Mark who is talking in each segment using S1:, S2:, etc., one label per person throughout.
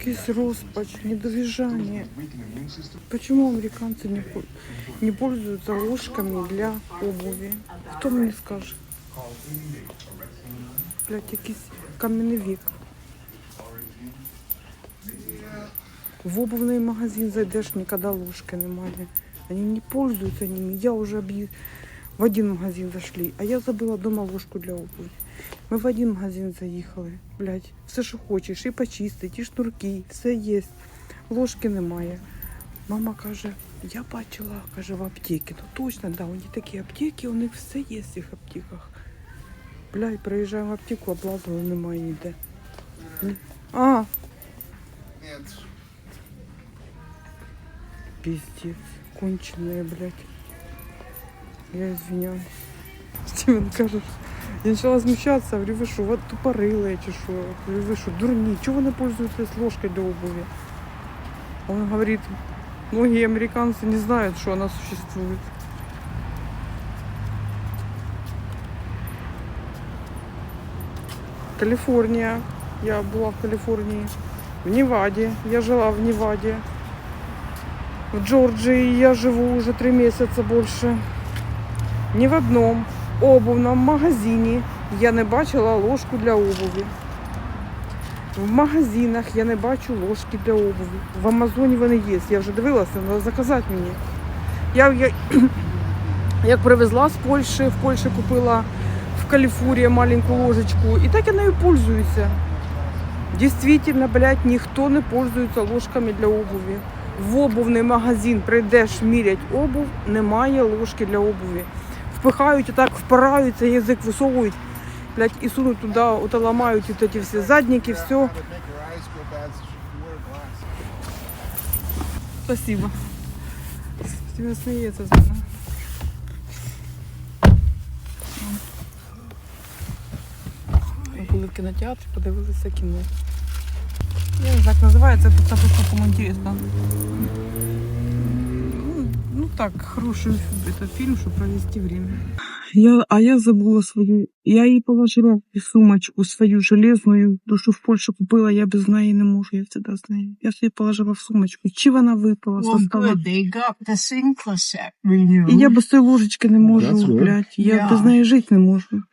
S1: якийсь розпач, недовіжання. Почему американцы не, пол- не пользуются ложками для обуви? Хто мені скаже? Блять, якийсь кам'яний вік. В обувний магазин зайдеш, ніколи ложки немає. Они не пользуются ними. Я уже объ... в один магазин зашли, а я забыла дома ложку для обуви. Ми в один магазин заїхали. Блять, все, що хочеш, і почистити, і шнурки, все є. Ложки немає. Мама каже, я бачила, каже, в аптеці. Ну точно, да, у них такі аптеки, у них все є в цих аптеках. Блядь, приїжджаємо в аптеку, облазили, немає ніде. А,
S2: Нет.
S1: пиздец, конченые, блядь. Я извиняюсь. Стивен каже, я почала возмущаться, говорю, ви що, от тупорилые чи що? Говорю, ви що, дурні, чого ви не пользуєтесь ложкой для обуви? Он говорит, многие американцы не знают, что она существует. Калифорния. Я была в Калифорнии. В Неваде. Я жила в Неваде. В Джорджии я живу уже три месяца больше. Ні в одному обувному магазині я не бачила ложку для обуви. В магазинах я не бачу ложки для обуви. В Амазоні вони є. Я вже дивилася, треба заказати мені. Я, я як привезла з Польщі, в Польщі купила в Каліфорнії маленьку ложечку. І так я нею пользуюся. Дійсно, блядь, ніхто не пользується ложками для обуви. В обувний магазин прийдеш мірять обув, немає ложки для обуви. Впихають отак, впираються, язик висовують, блядь, і сунуть туди, ото ламають от ці всі задніки, все. Спасибо. Тебе сміється з мене. Ми були в кінотеатрі, подивилися кіно. Я не знаю, як називається, тут також кому інтересно. Так, хороший это фильм, чтобы провести время. Я, а я забула свою. Я її положила в сумочку свою железную, ту, що в Польщі купила, я без неї не можу, я всегда з нею. Я собі положила в сумочку. Чи вона випала
S3: Well,
S1: со стола? І я без цієї ложечки не можу, блядь. Я
S3: Yeah.
S1: без неї жити не можу.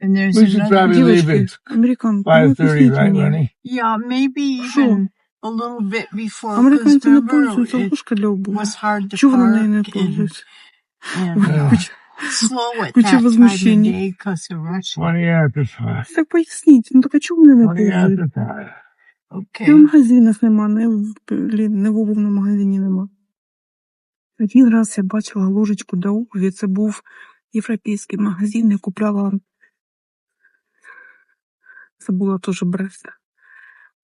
S3: and there's
S4: We should
S3: another.
S4: probably leave it
S1: американки, ну об'ясніть
S4: right,
S1: мені.
S3: Yeah, maybe even a little bit before. 'cause
S1: Американці не пользуються
S3: it
S1: ложкою для обуви.
S3: was hard to
S1: Чого вони нею не
S3: park and, and
S4: Yeah.
S3: Slow at
S1: Куча
S3: that time of day because of rush.
S4: Twenty after five.
S1: Так поясніть, ну так а чого вони не
S4: after.
S1: І в
S3: Okay.
S1: магазинах нема, не в, блін, не в обувному магазині нема. Один раз я бачила ложечку для обуві, це був європейський магазин, я купляла. Це була теж Брест.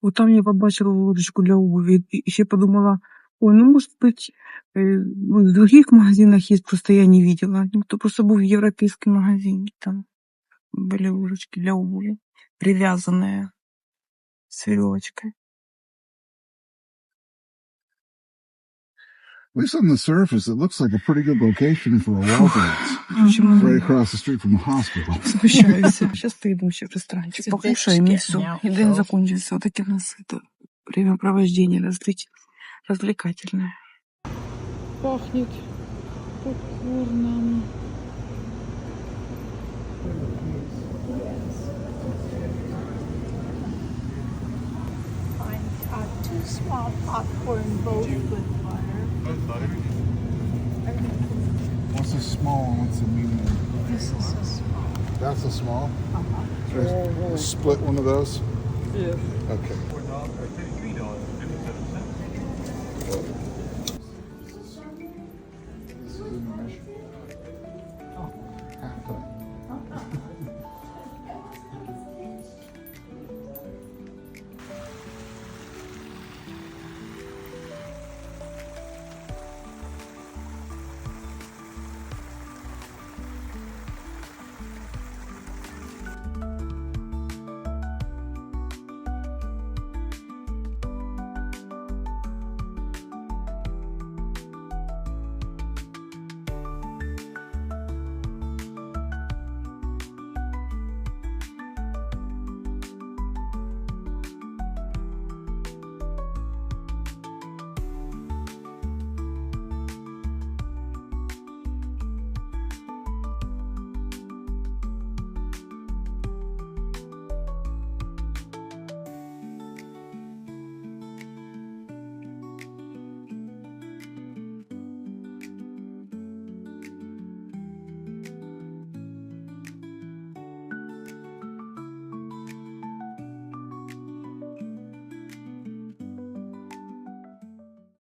S1: От там я побачила ложечку для обуві і ще подумала, ой, ну может быть, э, в других магазинах есть, просто я не видела. Ну, То просто был европейский магазин, там были ложечки для обуви, привязанные с веревочкой.
S2: At least on the surface, it looks like a pretty good location for a Walgreens. Right across the street from the hospital.
S1: Смущаюся. Сейчас поедем еще в ресторанчик, покушаем и все. И день
S3: so.
S1: закончился. Вот таки у нас это времяпровождение развлеч... развлекательное. Пахнет попкорном.
S3: Find two small popcorn, both with butter.
S2: What's a small one? What's a medium?
S3: This is a small.
S2: That's a small.
S3: Uh-huh.
S2: Split one of those.
S1: Yes.
S2: Okay.